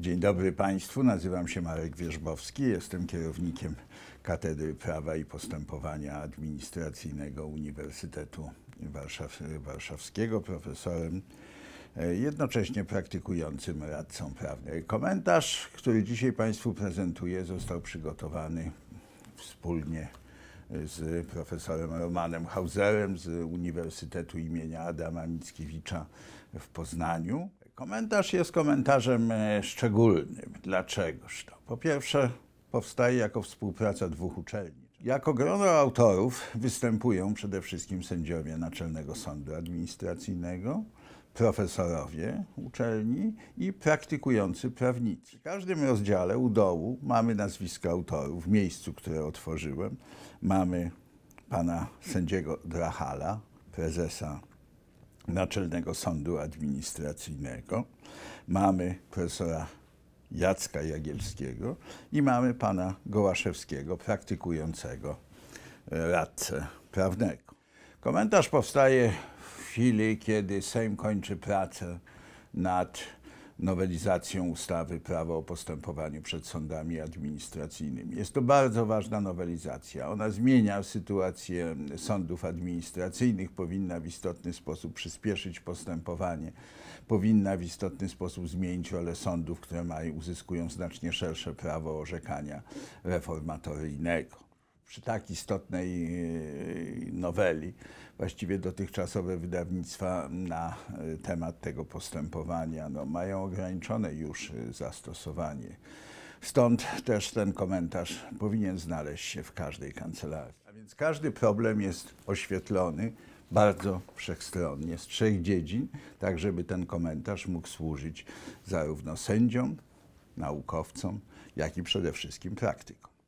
Dzień dobry Państwu, nazywam się Marek Wierzbowski, jestem kierownikiem Katedry Prawa i Postępowania Administracyjnego Uniwersytetu Warszaw Warszawskiego, profesorem, e, jednocześnie praktykującym radcą prawnym. Komentarz, który dzisiaj Państwu prezentuję, został przygotowany wspólnie z profesorem Romanem Hauserem z Uniwersytetu imienia Adama Mickiewicza w Poznaniu. Komentarz jest komentarzem e, szczególnym. Dlaczegoż to? Po pierwsze, powstaje jako współpraca dwóch uczelni. Jako grono autorów występują przede wszystkim sędziowie Naczelnego Sądu Administracyjnego, profesorowie uczelni i praktykujący prawnicy. W każdym rozdziale u dołu mamy nazwiska autorów. W miejscu, które otworzyłem, mamy pana sędziego Drachala, prezesa Naczelnego Sądu Administracyjnego, mamy profesora Jacka Jagielskiego i mamy pana Gołaszewskiego, praktykującego radcę prawnego. Komentarz powstaje w chwili, kiedy Sejm kończy pracę nad nowelizacją ustawy Prawo o postępowaniu przed sądami administracyjnymi. Jest to bardzo ważna nowelizacja. Ona zmienia sytuację sądów administracyjnych, powinna w istotny sposób przyspieszyć postępowanie, powinna w istotny sposób zmienić rolę sądów, które mają, uzyskują znacznie szersze prawo orzekania reformatoryjnego przy tak istotnej e, noweli, właściwie dotychczasowe wydawnictwa na e, temat tego postępowania no, mają ograniczone już e, zastosowanie. Stąd też ten komentarz powinien znaleźć się w każdej kancelarii. A więc każdy problem jest oświetlony bardzo wszechstronnie, z trzech dziedzin, tak żeby ten komentarz mógł służyć zarówno sędziom, naukowcom, jak i przede wszystkim praktykom.